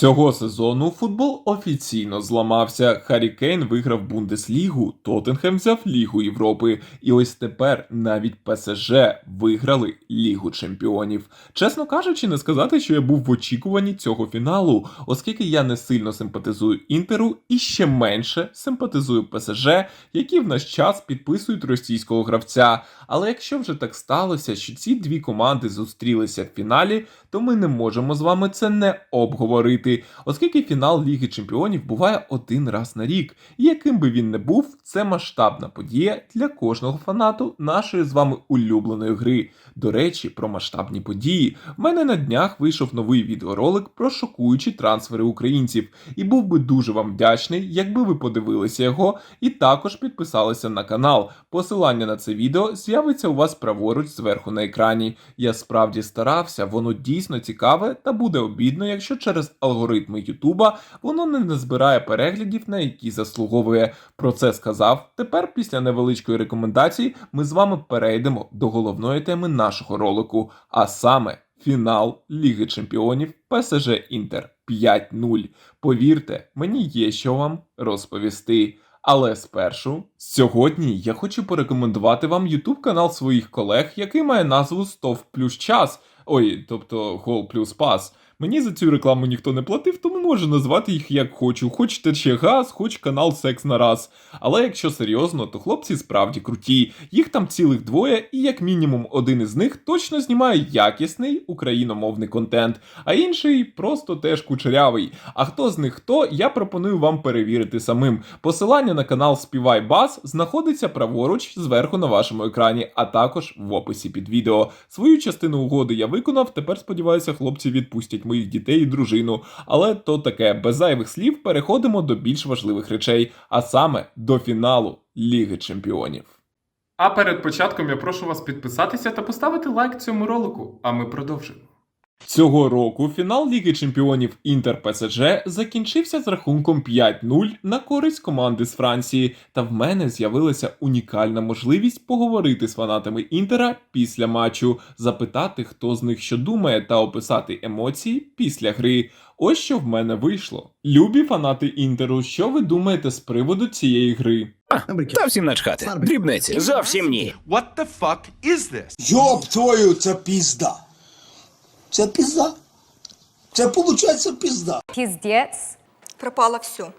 Цього сезону футбол офіційно зламався. Харі Кейн виграв Бундеслігу, Тоттенхем взяв Лігу Європи. І ось тепер навіть ПСЖ виграли Лігу Чемпіонів. Чесно кажучи, не сказати, що я був в очікуванні цього фіналу, оскільки я не сильно симпатизую Інтеру і ще менше симпатизую ПСЖ, які в наш час підписують російського гравця. Але якщо вже так сталося, що ці дві команди зустрілися в фіналі, то ми не можемо з вами це не обговорити, оскільки фінал Ліги Чемпіонів буває один раз на рік, і яким би він не був, це масштабна подія для кожного фанату нашої з вами улюбленої гри. До речі, про масштабні події. В мене на днях вийшов новий відеоролик про шокуючі трансфери українців, і був би дуже вам вдячний, якби ви подивилися його і також підписалися на канал. Посилання на це відео з'явиться у вас праворуч зверху на екрані. Я справді старався, воно дійсно цікаве та буде обідно, якщо через алгоритми Ютуба воно не назбирає переглядів, на які заслуговує. Про це сказав. Тепер, після невеличкої рекомендації, ми з вами перейдемо до головної теми нашого ролику, а саме фінал Ліги Чемпіонів ПСЖ Інтер 5-0. Повірте, мені є що вам розповісти. Але спершу сьогодні я хочу порекомендувати вам YouTube канал своїх колег, який має назву Стов плюс час. Ой, тобто Гол плюс пас. Мені за цю рекламу ніхто не платив, тому можу назвати їх як хочу. Хоч тече газ, хоч канал Секс на раз. Але якщо серйозно, то хлопці справді круті. Їх там цілих двоє, і як мінімум один із них точно знімає якісний україномовний контент, а інший просто теж кучерявий. А хто з них хто, я пропоную вам перевірити самим. Посилання на канал Співай Бас знаходиться праворуч зверху на вашому екрані, а також в описі під відео. Свою частину угоди я виконав. Тепер сподіваюся, хлопці відпустять моїх дітей і дружину. Але то таке, без зайвих слів переходимо до більш важливих речей, а саме до фіналу Ліги Чемпіонів. А перед початком я прошу вас підписатися та поставити лайк цьому ролику, а ми продовжимо. Цього року фінал Ліги Чемпіонів Інтер ПСЖ закінчився з рахунком 5-0 на користь команди з Франції, та в мене з'явилася унікальна можливість поговорити з фанатами Інтера після матчу, запитати, хто з них що думає, та описати емоції після гри. Ось що в мене вийшло. Любі фанати Інтеру, що ви думаєте з приводу цієї гри? Та всім начхати. Дрібниці. Зовсім ні. What the fuck is this? Йоб твою, це пізда. Це пізда. Це виходить пізда. Пиздец. Пропало все.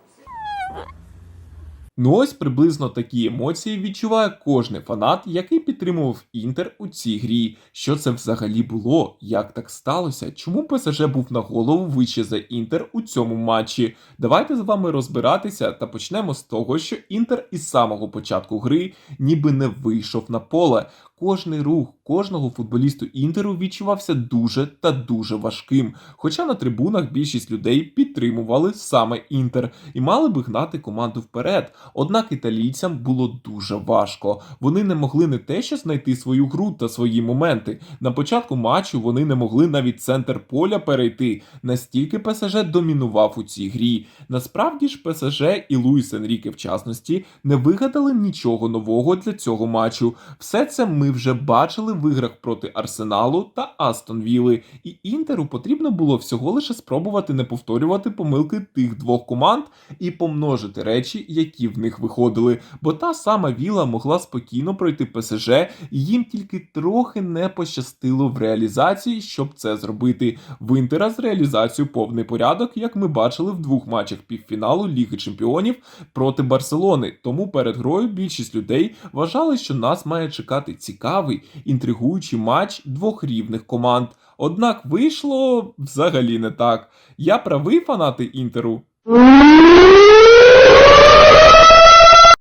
Ну ось приблизно такі емоції відчуває кожний фанат, який підтримував Інтер у цій грі. Що це взагалі було? Як так сталося? Чому ПСЖ був на голову вище за Інтер у цьому матчі? Давайте з вами розбиратися та почнемо з того, що Інтер із самого початку гри ніби не вийшов на поле. Кожний рух кожного футболісту Інтеру відчувався дуже та дуже важким. Хоча на трибунах більшість людей підтримували саме Інтер і мали би гнати команду вперед. Однак італійцям було дуже важко. Вони не могли не те, що знайти свою гру та свої моменти. На початку матчу вони не могли навіть центр поля перейти. Настільки ПСЖ домінував у цій грі. Насправді ж ПСЖ і Луїс Енріке в частності не вигадали нічого нового для цього матчу. Все це ми вже бачили в іграх проти Арсеналу та Астон Вілли, і Інтеру потрібно було всього лише спробувати не повторювати помилки тих двох команд і помножити речі, які в них виходили. Бо та сама Віла могла спокійно пройти ПСЖ, і їм тільки трохи не пощастило в реалізації, щоб це зробити. В Інтера з реалізацією повний порядок, як ми бачили в двох матчах півфіналу Ліги Чемпіонів проти Барселони. Тому перед грою більшість людей вважали, що нас має чекати цікавий, інтригуючий матч двох рівних команд. Однак вийшло взагалі не так. Я правий фанати Інтеру.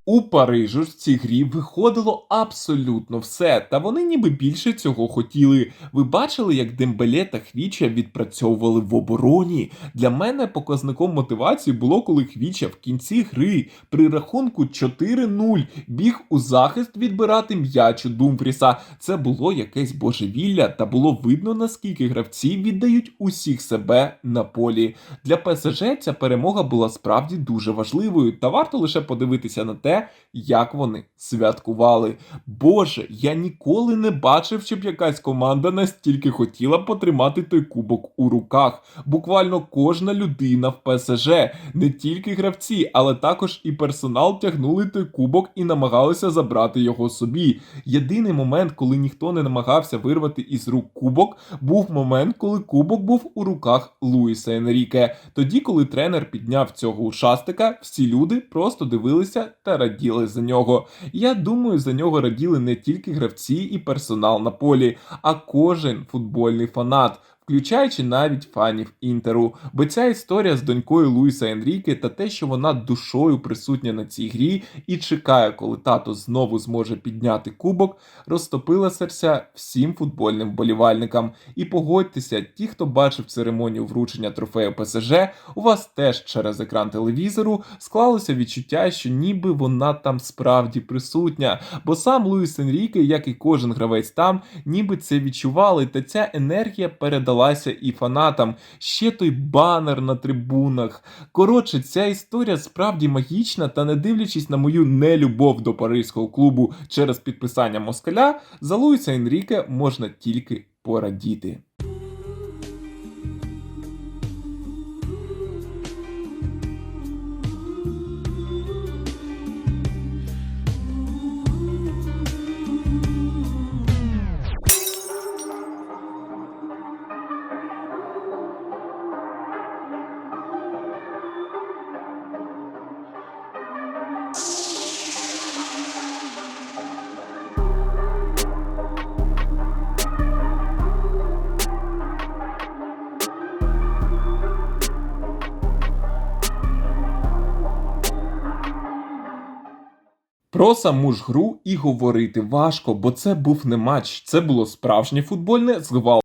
У Парижу ж в цій грі виходило абсолютно все, та вони ніби більше цього хотіли. Ви бачили, як Дембеле та Хвіча відпрацьовували в обороні. Для мене показником мотивації було, коли Хвіча в кінці гри при рахунку 4-0 біг у захист відбирати м'яч у Думфріса. Це було якесь божевілля, та було видно, наскільки гравці віддають усіх себе на полі. Для ПСЖ ця перемога була справді дуже важливою, та варто лише подивитися на те, як вони святкували. Боже, я ніколи не бачив, щоб якась команда настільки хотіла потримати той кубок у руках. Буквально кожна людина в ПСЖ, не тільки гравці, але також і персонал тягнули той кубок і намагалися забрати його собі. Єдиний момент, коли ніхто не намагався вирвати із рук кубок, був момент, коли кубок був у руках Луїса Енріке. Тоді, коли тренер підняв цього ушастика, всі люди просто дивилися та раділи за нього. Я думаю, за нього раділи не тільки гравці і персонал на полі, а кожен футбольний фанат. Включаючи навіть фанів інтеру, бо ця історія з донькою Луїса Енріке та те, що вона душою присутня на цій грі і чекає, коли тато знову зможе підняти кубок, розтопила серця всім футбольним вболівальникам. І погодьтеся, ті, хто бачив церемонію вручення трофею ПСЖ, у вас теж через екран телевізору склалося відчуття, що ніби вона там справді присутня. Бо сам Луїс Енріке, як і кожен гравець там, ніби це відчували, та ця енергія передалася і фанатам. Ще той банер на трибунах. Коротше, ця історія справді магічна, та не дивлячись на мою нелюбов до паризького клубу через підписання москаля, за Луїса Енріке можна тільки порадіти. Про саму ж гру і говорити важко, бо це був не матч, це було справжнє футбольне згвал.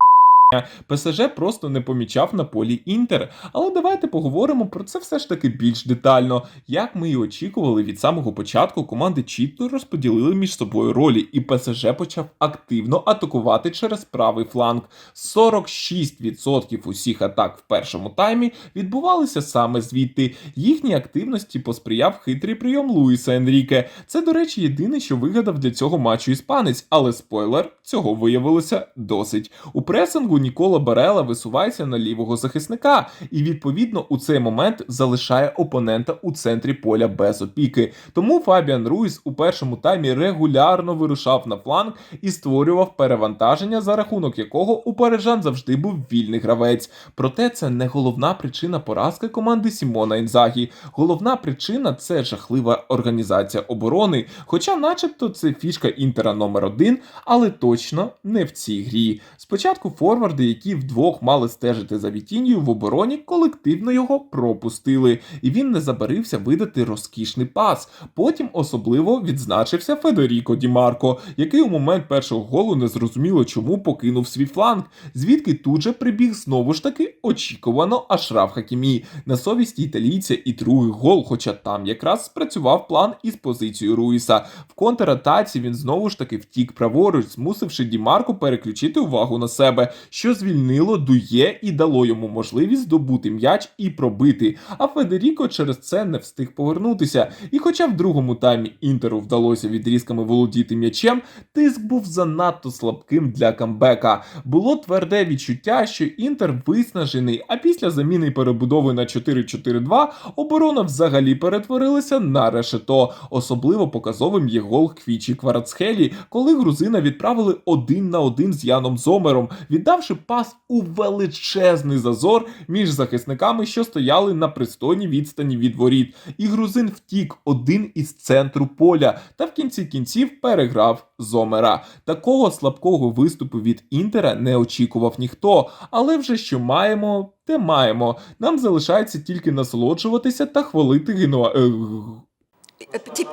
ПСЖ просто не помічав на полі Інтер. Але давайте поговоримо про це все ж таки більш детально. Як ми і очікували від самого початку, команди чітко розподілили між собою ролі, і ПСЖ почав активно атакувати через правий фланг. 46% усіх атак в першому таймі відбувалися саме звідти. Їхній активності посприяв хитрий прийом Луїса Енріке. Це, до речі, єдине, що вигадав для цього матчу іспанець, але спойлер, цього виявилося досить. У пресингу Нікола Барела висувається на лівого захисника, і відповідно у цей момент залишає опонента у центрі поля без опіки. Тому Фабіан Руїс у першому таймі регулярно вирушав на фланг і створював перевантаження, за рахунок якого у парижан завжди був вільний гравець. Проте це не головна причина поразки команди Сімона Інзагі. Головна причина це жахлива організація оборони. Хоча, начебто, це фішка інтера номер один, але точно не в цій грі. Спочатку форварди, які вдвох мали стежити за Вітінію в обороні, колективно його пропустили, і він не забарився видати розкішний пас. Потім особливо відзначився Федеріко Дімарко, який у момент першого голу незрозуміло чому покинув свій фланг, звідки тут же прибіг знову ж таки очікувано Ашраф Хакімі. На совісті італійця і другий гол, хоча там якраз спрацював план із позицією Руїса. В контратаці він знову ж таки втік праворуч, змусивши Дімарко переключити увагу на себе, що звільнило Дує і дало йому можливість здобути м'яч і пробити. А Федеріко через це не встиг повернутися. І хоча в другому таймі Інтеру вдалося відрізками володіти м'ячем, тиск був занадто слабким для камбека. Було тверде відчуття, що Інтер виснажений, а після заміни перебудови на 4-4-2 оборона взагалі перетворилася на решето. Особливо показовим є гол Квічі Кварацхелі, коли грузина відправили один на один з Яном Зомером, віддавши пас у величезний зазор між захисниками, що стояли на пристойній відстані від воріт. І грузин втік один із центру поля та в кінці кінців переграв Зомера. Такого слабкого виступу від Інтера не очікував ніхто, але вже що маємо, те маємо. Нам залишається тільки насолоджуватися та хвалити Генуа...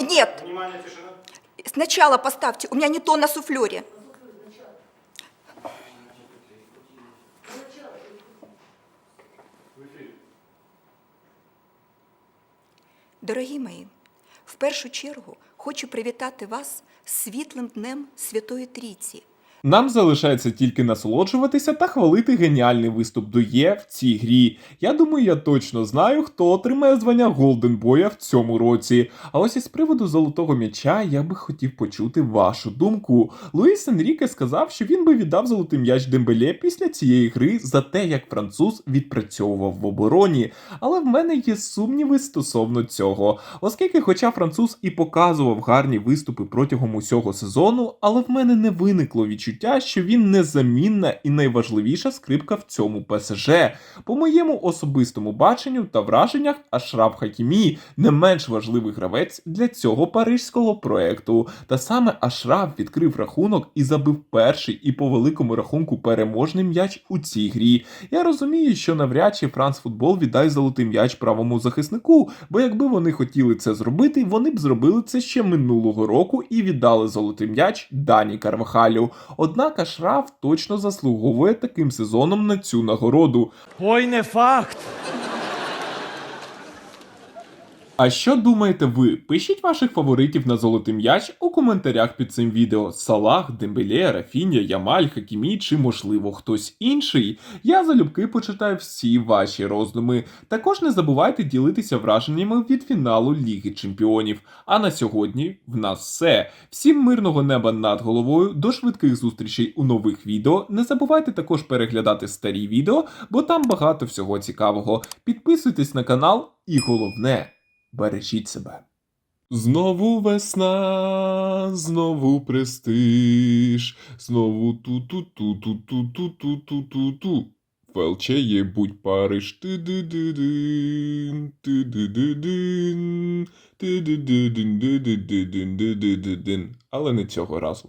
Нет. Сначала поставьте. У меня не то на суфлере. Дорогі мої, в першу чергу хочу привітати вас світлим днем Святої Трійці, Нам залишається тільки насолоджуватися та хвалити геніальний виступ Дує в цій грі. Я думаю, я точно знаю, хто отримає звання Голден Боя в цьому році. А ось із приводу золотого м'яча я би хотів почути вашу думку. Луїс Енріке сказав, що він би віддав золотий м'яч Дембеле після цієї гри за те, як француз відпрацьовував в обороні. Але в мене є сумніви стосовно цього, оскільки, хоча француз і показував гарні виступи протягом усього сезону, але в мене не виникло відчуття, що він незамінна і найважливіша скрипка в цьому ПСЖ. По моєму особистому баченню та враженнях, Ашраф Хакімі не менш важливий гравець для цього парижського проекту. Та саме Ашраф відкрив рахунок і забив перший і по великому рахунку переможний м'яч у цій грі. Я розумію, що навряд чи Франц Футбол віддай золотий м'яч правому захиснику, бо якби вони хотіли це зробити, вони б зробили це ще минулого року і віддали золотий м'яч Дані Карвахалю. Однак Ашраф точно заслуговує таким сезоном на цю нагороду. Ой, не факт. А що думаєте ви? Пишіть ваших фаворитів на золотий м'яч у коментарях під цим відео. Салах, Дембеле, Рафіня, Ямаль, Хакімі чи можливо хтось інший. Я залюбки почитаю всі ваші роздуми. Також не забувайте ділитися враженнями від фіналу Ліги Чемпіонів. А на сьогодні в нас все. Всім мирного неба над головою, до швидких зустрічей у нових відео. Не забувайте також переглядати старі відео, бо там багато всього цікавого. Підписуйтесь на канал і головне. Бережіть себе. Знову весна, знову престиж, знову ту-ту-ту-ту-ту-ту-ту-ту-ту-ту. Велчеє будь Париж, ти-ди-ди-дин, ти-ди-ди-дин, ти-ди-ди-дин, ти-ди-ди-дин, ти-ди-ди-дин. Але не цього разу.